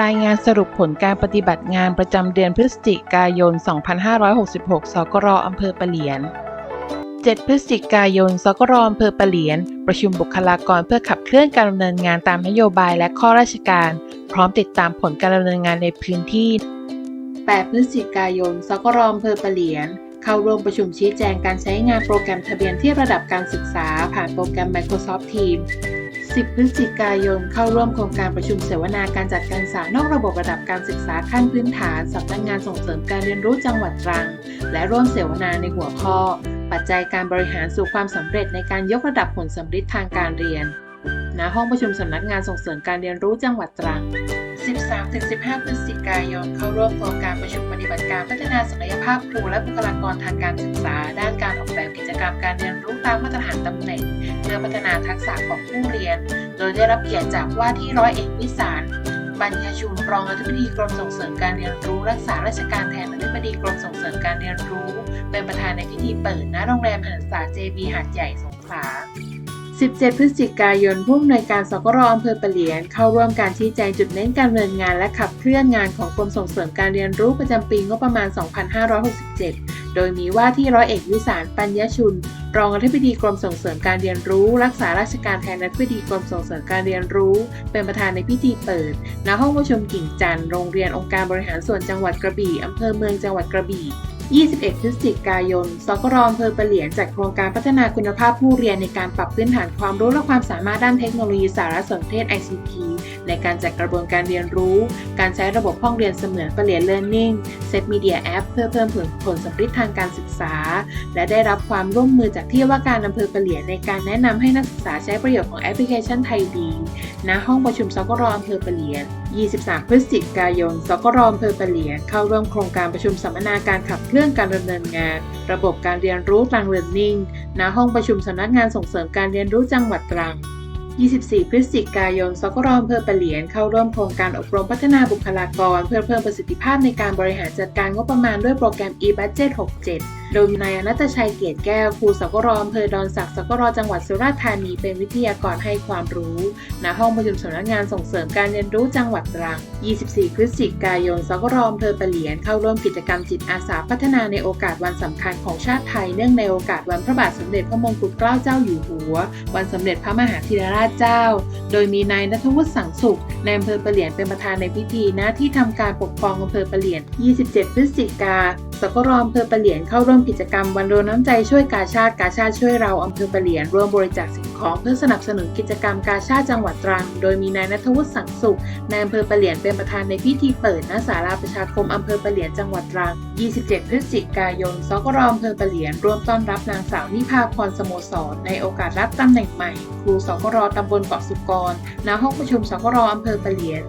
รายงานสรุปผลการปฏิบัติงานประจำเดือนพฤศจิกายน 2566 สกรอำเภอปะเหลียน 7 พฤศจิกายน สกรอำเภอปะเหลียน ประชุมบุคลากรเพื่อขับเคลื่อนการดำเนินงานตามนโยบายและข้อราชการ พร้อมติดตามผลการดำเนินงานในพื้นที่ 8 พฤศจิกายน สกรอำเภอปะเหลียน เข้าร่วมประชุมชี้แจงการใช้งานโปรแกรมทะเบียนที่ระดับการศึกษาผ่านโปรแกรม Microsoft Teams 10 พฤศจิกายน เข้าร่วมโครงการประชุมเสวนาการจัดการศึกษานอกระบบระดับการศึกษาขั้นพื้นฐานสำนักงานส่งเสริมการเรียนรู้จังหวัดตรัง และร่วมเสวนาในหัวข้อ ปัจจัยการบริหารสู่ความสำเร็จในการยกระดับผลสำเร็จทางการเรียน ณ ห้องประชุมสำนักงานส่งเสริมการเรียนรู้จังหวัดตรัง 13-15 พฤศจิกายน เข้าร่วมโครงการประชุมปฏิบัติการพัฒนาศักยภาพครูและบุคลากรทางการศึกษา ด้านการออกแบบกิจกรรมการเรียนรู้ตามมาตรฐานตำแหน่ง เพื่อพัฒนาทักษะของผู้เรียน โดยได้รับเกียรติจากว่าที่ร้อยเอกวิสารบัญญาชุนรองอธิบดีกรมส่งเสริมการเรียนรู้ รักษาราชการแทนอธิบดีกรมส่งเสริมการเรียนรู้ เป็นประธานในพิธีเปิดณโรงแรมหันษาเจบีหาดใหญ่สงขลา 17 พฤศจิกายนผู้อำนวยการสกรอำเภอปะเหลียน เข้าร่วมการชี้แจงจุดเน้นการดำเนินงานและขับเคลื่อนงานของกรมส่งเสริมการเรียนรู้ประจำปีงบประมาณ 2567 โดยมีว่าที่ร้อยเอกวิสารปัญญชุน รองอธิบดีกรมส่งเสริมการเรียนรู้ รักษาราชการแทนอธิบดีกรมส่งเสริมการเรียนรู้ เป็นประธานในพิธีเปิด ณ ห้องประชุมกิ่งจันทร์โรงเรียนองค์การบริหารส่วนจังหวัดกระบี่อำเภอเมืองจังหวัดกระบี่ 21 พฤศจิกายน สกรอำเภอปะเหลียนจัดโครงการพัฒนาคุณภาพผู้เรียนในการปรับพื้นฐานความรู้และความสามารถด้านเทคโนโลยีสารสนเทศ ICT ในการจัดกระบวนการเรียนรู้ การใช้ระบบห้องเรียนเสมือนปะเหลียน Learning เซตมีเดียแอปเพื่อเพิ่มผลผลสำฤทธิ์ทางการศึกษา และได้รับความร่วมมือจากที่ว่าการอำเภอปะเหลียนในการแนะนำให้นักศึกษาใช้ประโยชน์ของแอปพลิเคชันไทยดีณห้องประชุมสกรอำเภอปะเหลียน 23 พฤศจิกายน สกรอำเภอปะเหลียนเข้าร่วมโครงการประชุมสัมมนาการขับเคเรื่องการดำเนินงาน ระบบการเรียนรู้ตรังเรียนนิ่งณห้องประชุมสำนักงานส่งเสริมการเรียนรู้จังหวัดตรัง 24 พฤศจิกายนสกรอำเภอปะเหลียนเข้าร่วมโครงการอบรมพัฒนาบุคลากร เพื่อเพิ่มประสิทธิภาพในการบริหารจัดการงบประมาณด้วยโปรแกรม e-budget 67โดยมีนายอนัตชัยเกียรติแก้วครูสกรอำเภอดอนสักดิ์สกรจังหวัดสุราษฎร์ธานีเป็นวิทยากรให้ความรู้ณห้องประชุมสำนักงานส่งเสริมการเรียนรู้จังหวัดตรัง 24 พฤศจิกายนสกรอำเภอปะเหลียนเข้าร่วมกิจกรรมจิตอาสาพัฒนาในโอกาสวันสำคัญของชาติไทย เนื่องในโอกาสวันพระบาทสมเด็จพระมงกุฎเกล้าเจ้าอยู่หัว วันสมเด็จพระมหาธีรราชเจ้า โดยมีนายนัทวุฒิสังสุขในอำเภอปะเหลียนเป็นประธานในพิธีหน้าที่ทำการปกครองอำเภอปะเหลียน 27 พฤศจิกา สกรอำเภอปะเหลียนเข้าร่วมกิจกรรมวันรณน้ำใจช่วยกาชาติกาชาติช่วยเราอำเภอปะเหลียนร่วมบริจาคสิ่งของเพื่อสนับสนุนกิจกรรมกาชาติจังหวัดตรัง โดยมีนายนัทวุฒิสังสุขในอำเภอปะเหลียนเป็นประธานในพิธีเปิดณศาลาประชาคมอำเภอปะเหลียนจังหวัดตรัง 27 พฤศจิกายนสกรอำเภอปะเหลียนร่วมต้อนรับนางสาวนิพาพรสโมสร ในโอกาสรับตำแหน่งใหม่ ครูสกรตำบลเกาะสุกรณห้องประชุมสกรอำเภอปะเหลียน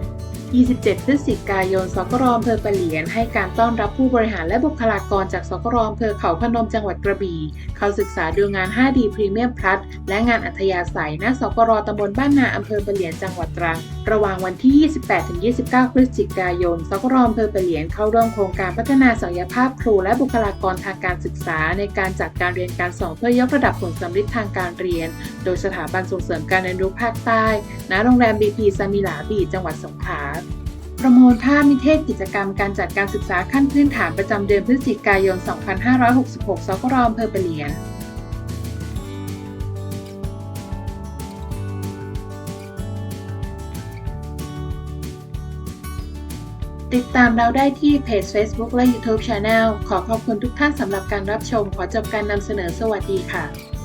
27 พฤศจิกายน สกรอำเภอปะเหลียน ให้การต้อนรับผู้บริหารและบุคลากรจากสกรอำเภอเขาพนมจังหวัดกระบี่ เข้าศึกษาดูงาน 5D พรีเมียมพลัสและงานอัธยาศัยณสกรตำบลบ้านนาอำเภอปะเหลียนจังหวัดตรัง ระหว่างวันที่ 28-29 พฤศจิกายน สกรอำเภอปะเหลียนเข้าร่วมโครงการพัฒนาศักยภาพครูและบุคลากรทางการศึกษา ในการจัดการเรียนการสอนเพื่อยกระดับผลสำฤทธิ์ทางการเรียน โดยสถาบันส่งเสริมการเรียนรู้ภาคใต้ ณ โรงแรมบีพีซามิลาบีจังหวัดสงขลา ประมวลภาพนิเทศกิจกรรมการจัดการศึกษาขั้นพื้นฐานประจำเดือนพฤศจิกายน 2566 สกรอำเภอปะเหลียนติดตามเราได้ที่เพจ Facebook และ YouTube Channel ขอขอบคุณทุกท่านสำหรับการรับชม ขอจบการนำเสนอสวัสดีค่ะ